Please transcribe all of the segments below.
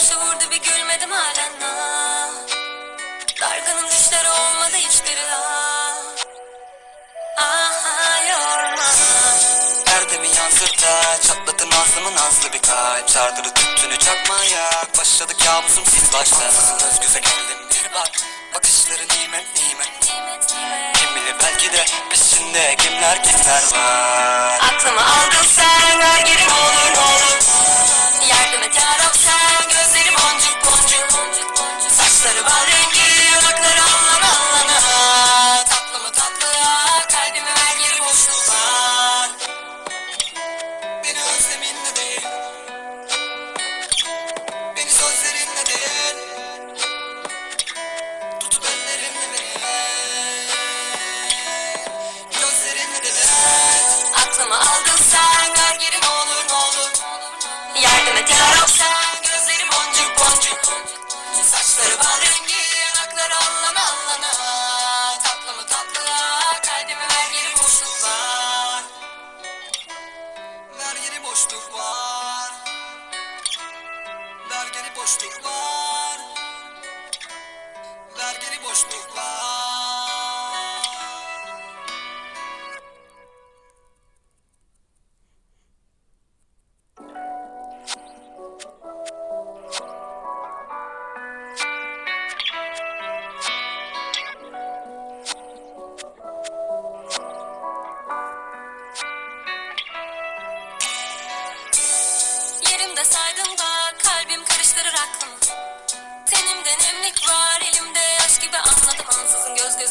Başı vurdu bir gülmedim halen ah. Dargınım düşleri olmadı hiçbiri ah. Aha yorma. Perdemi yansırta Çatlatın ağzımı nazlı bir kalp. Çardırı tüttünü çakmaya Başladı kabusum sil baştan. Göz göze geldim bir bak Bakışları Nimet nimet. Kim bilir belki de peşinde kimler kimler var Geri boşluk var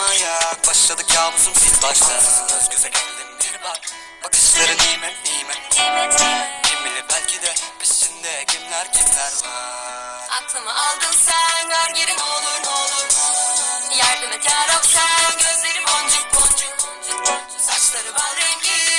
tüttünü çakmaya Başladı kabusum sil baştan Göz göze geldim bir bak. Bakışları nimet nimet. Nimet nimet. Kim bilir belki de peşinde kimler kimler var? Aklımı aldın sen ver geri ne olur ne olur. Yardım et yarab sen gözleri boncuk boncuk. Saçları bal rengi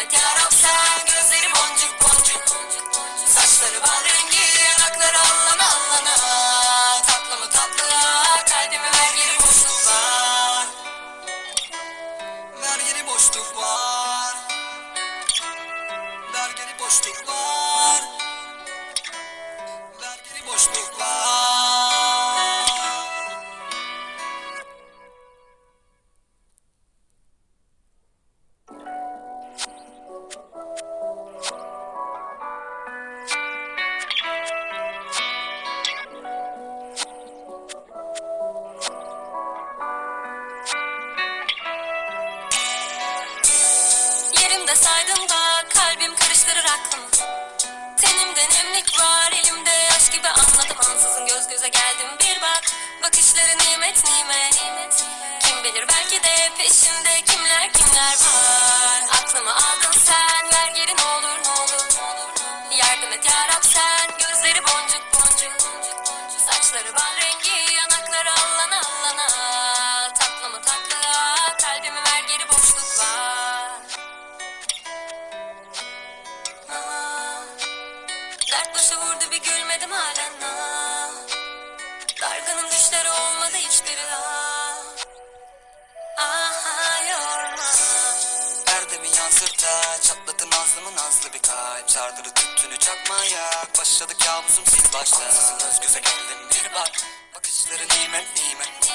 Et yarab sen gözleri boncuk boncuk. Saçları bal rengi yanakları allana allana. Tatlı mı tatlı kalbimi ver geri boşluk var Ver geri boşluk var Ver geri boşluk var Bakışları nimet nimet. Kim bilir belki de peşinde kimler kimler var? Aklımı aldın kalp Çardırı tüttünü çakmaya. Başladı kabusum sil baştan göz göze geldim bir bak. Bakışları nimet nimet.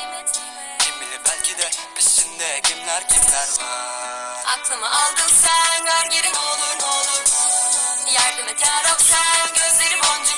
Kim bilir belki de peşinde kimler kimler var. Aklımı aldın sen ver geri ne olur. Olur Yardım et yarab sen gözleri boncuk